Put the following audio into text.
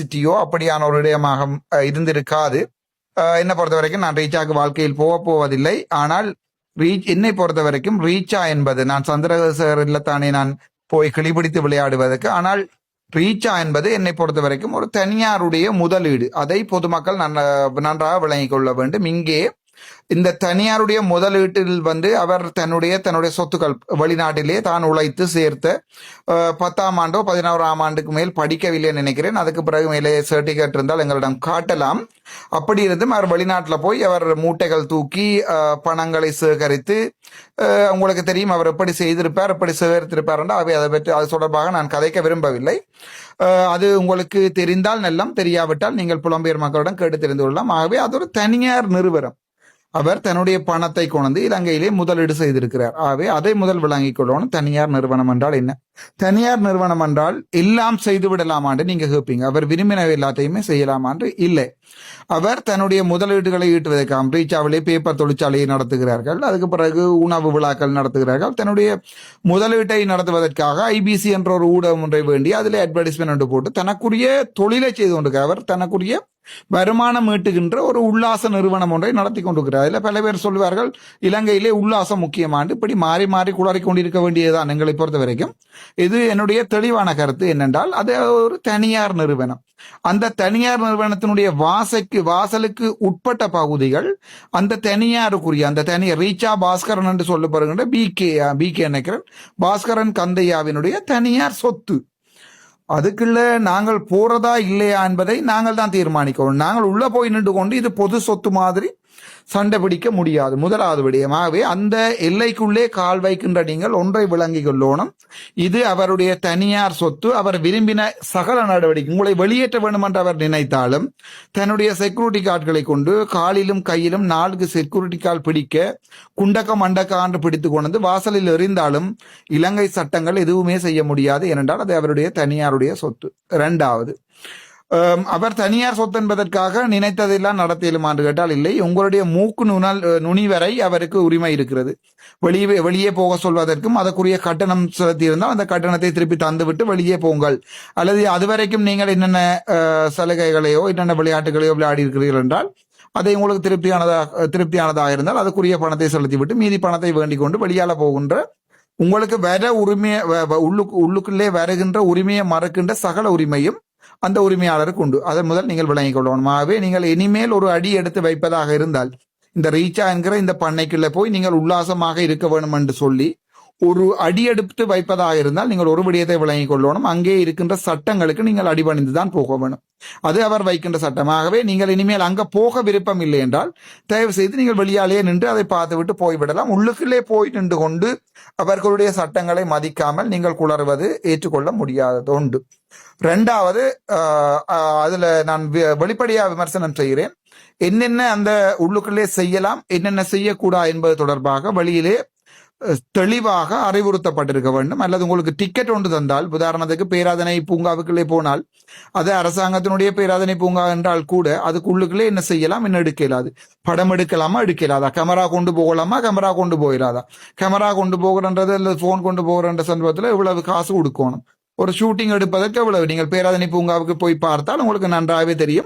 சிட்டியோ அப்படியான ஒரு இடமாக இருந்திருக்காது. என்னை பொறுத்த வரைக்கும் நான் ரீச்சாக்கு வாழ்க்கையில் போக போவதில்லை. ஆனால் ரீச் என்னை பொறுத்த வரைக்கும் ரீச்சா என்பது நான் சந்திரசேகர் இல்லத்தானே நான் போய் கிளிபிடித்து விளையாடுவதற்கு ஆனால் ரீச்சா என்பது என்னை பொறுத்த வரைக்கும் ஒரு தனியாருடைய முதலீடு. அதை பொதுமக்கள் நன்ன- நன்றாக விளங்கிக் கொள்ள வேண்டும். இங்கே இந்த தனியாருடைய முதலீட்டில் வந்து அவர் தன்னுடைய தன்னுடைய சொத்துக்கள் வெளிநாட்டிலே தான் உழைத்து சேர்த்த பத்தாம் ஆண்டோ பதினோராம் ஆண்டுக்கு மேல் படிக்கவில்லை நினைக்கிறேன். அதுக்கு பிறகு மேலே சர்டிஃபிகேட் இருந்தால் எங்களிடம் காட்டலாம். அப்படி இருந்தும் அவர் வெளிநாட்டில் போய் அவர் மூட்டைகள் தூக்கி பணங்களை சேகரித்து உங்களுக்கு தெரியும் அவர் எப்படி செய்திருப்பார் எப்படி சேகரித்திருப்பார் என்று அவை அதை பற்றி அது தொடர்பாக நான் கதைக்க விரும்பவில்லை. அது உங்களுக்கு தெரிந்தால் நல்லம் தெரியாவிட்டால் நீங்கள் புலம்பெயர் மக்களிடம் கேட்டு தெரிந்து கொள்ளலாம். ஆகவே அது ஒரு தனியார் நிறுவனம். அவர் தன்னுடைய பணத்தை கொண்டு இலங்கையிலே முதலீடு செய்திருக்கிறார். ஆகவே அதை முதல் விளங்கிக் கொள்ளணும். தனியார் நிறுவனம் என்றால் என்ன? தனியார் நிறுவனம் என்றால் எல்லாம் செய்து விடலாமான்னு நீங்க கேட்பீங்க அவர் விரும்பினவை எல்லாத்தையுமே செய்யலாமான்று இல்லை. அவர் தன்னுடைய முதலீடுகளை ஈட்டுவதற்காக ரீச்சாவிலே பேப்பர் தொழிற்சாலையை நடத்துகிறார்கள். அதுக்கு பிறகு உணவு விழாக்கள் நடத்துகிறார்கள். தன்னுடைய முதலீட்டை நடத்துவதற்காக ஐபிசி என்ற ஒரு ஊடகம் ஒன்றை வேண்டி அதில் அட்வர்டைஸ்மெண்ட் போட்டு தனக்குரிய தொழிலை செய்து கொண்டு அவர் தனக்குரிய வருமானம் ஈட்டுகின்ற ஒரு உல்லாச நிறுவனம் ஒன்றை நடத்தி கொண்டிருக்கிறார். அதில் பல பேர் சொல்வார்கள் இலங்கையிலே உல்லாசம் முக்கியமானது இப்படி மாறி மாறி குளறி கொண்டிருக்க வேண்டியதுதான் எங்களை பொறுத்த வரைக்கும் இது என்னுடைய தெளிவான கருத்து என்னென்றால் அது ஒரு தனியார் நிறுவனம். அந்த தனியார் நிறுவனத்தினுடைய வாசைக்கு வாசலுக்கு உட்பட்ட பகுதிகள் அந்த தனியாருக்குரிய அந்த தனியார் ரீச்சா பாஸ்கரன் என்று சொல்லப்படுகின்ற பி கே பி கே நினைக்கிறேன் பாஸ்கரன் கந்தையாவினுடைய தனியார் சொத்து. அதுக்குள்ள நாங்கள் போறதா இல்லையா என்பதை நாங்கள் தான் தீர்மானிக்கணும். நாங்கள் உள்ள போய் நின்று கொண்டு இது பொது சொத்து மாதிரி சண்டை பிடிக்க முடியாது. முதலாவது விடயமாகவே அந்த எல்லைக்குள்ளே கால் வைக்கின்ற நீங்கள் ஒன்றை விளங்கிக் கொள்ளணும். இது அவருடைய தனியார் சொத்து. அவர் விரும்பின சகல நடவடிக்கை உங்களை வெளியேற்ற வேண்டும் என்று அவர் நினைத்தாலும் தன்னுடைய செக்யூரிட்டி கார்டுகளை கொண்டு காலிலும் கையிலும் நான்கு செக்யூரிட்டி கார்டு பிடிக்க குண்டக்க மண்டக்க என்று பிடித்து கொண்டு வந்து வாசலில் எறிந்தாலும் இலங்கை சட்டங்கள் எதுவுமே செய்ய முடியாது. ஏனென்றால் அது அவருடைய தனியாருடைய சொத்து. இரண்டாவது Um, அவர் தனியார் சொத்து என்பதற்காக நினைத்ததெல்லாம் நடத்தியலுமா என்று கேட்டால் இல்லை. உங்களுடைய மூக்கு நுணல் நுனி வரை அவருக்கு உரிமை இருக்கிறது. வெளியே வெளியே போக சொல்வதற்கும் அதற்குரிய கட்டணம் செலுத்தியிருந்தால் அந்த கட்டணத்தை திருப்பி தந்துவிட்டு வெளியே போங்கள். அல்லது அதுவரைக்கும் நீங்கள் என்னென்ன சலுகைகளையோ என்னென்ன விளையாட்டுகளையோ விளையாடி இருக்கிறீர்கள் என்றால் அதை உங்களுக்கு திருப்தியானதாக திருப்தியானதாக இருந்தால் அதுக்குரிய பணத்தை செலுத்திவிட்டு மீதி பணத்தை வேண்டிக் கொண்டு வெளியால போகின்ற உங்களுக்கு வர உரிமையை வ- வ- உள்ளுக்கு உள்ளுக்குள்ளே வருகின்ற உரிமையை மறக்கின்ற சகல உரிமையும் அந்த உரிமையாளருக்கு உண்டு. அதன் முதல் நீங்கள் விளங்கிக் கொள்ளணும். ஆகவே நீங்கள் இனிமேல் ஒரு அடி எடுத்து வைப்பதாக இருந்தால் இந்த ரீச்சா என்கிற இந்த பண்ணைக்குள்ள போய் நீங்கள் உல்லாசமாக இருக்க வேண்டும் என்று சொல்லி ஒரு அடி எடுத்து வைப்பதாக இருந்தால் நீங்கள் ஒரு விடயத்தை விளங்கிக் கொள்ளணும். அங்கே இருக்கின்ற சட்டங்களுக்கு நீங்கள் அடிபணிந்து தான் போக வேணும். அது அவர் வைக்கின்ற சட்டமாகவே நீங்கள் இனிமேல் அங்கே போக விருப்பம் இல்லை என்றால் தயவு செய்து நீங்கள் வெளியாலேயே நின்று அதை பார்த்துவிட்டு போய்விடலாம். உள்ளுக்குள்ளே போய் நின்று கொண்டு அவர்களுடைய சட்டங்களை மதிக்காமல் நீங்கள் குளறுவது ஏற்றுக்கொள்ள முடியாதது உண்டு ரெண்டாவது அதில் நான் வெ- விமர்சனம் செய்கிறேன். என்னென்ன அந்த உள்ளுக்குள்ளே செய்யலாம் என்னென்ன செய்யக்கூடாது என்பது தொடர்பாக வெளியிலே தெளிவாக அறிவுறுத்தப்பட்டிருக்க வேண்டும். அல்லது உங்களுக்கு டிக்கெட் ஒன்று தந்தால் உதாரணத்துக்கு பேராதனை பூங்காவுக்குள்ளே போனால் அது அரசாங்கத்தினுடைய பேராதனை பூங்கா என்றால் கூட அதுக்குள்ளுக்குள்ளே என்ன செய்யலாம்? என்ன எடுக்க இயலாது படம் எடுக்கலாமா? எடுக்க இயலாதா கேமரா கொண்டு போகலாமா? கேமரா கொண்டு போயிடாதா கேமரா கொண்டு போகிறன்றது அல்லது போன் கொண்டு போகிறன்ற சந்தர்ப்பத்தில் இவ்வளவு காசு கொடுக்கணும் ஒரு ஷூட்டிங் எடுப்பதற்கு எவ்வளவு? நீங்கள் பேராதனை பூங்காவுக்கு போய் பார்த்தால் உங்களுக்கு நன்றாகவே தெரியும்.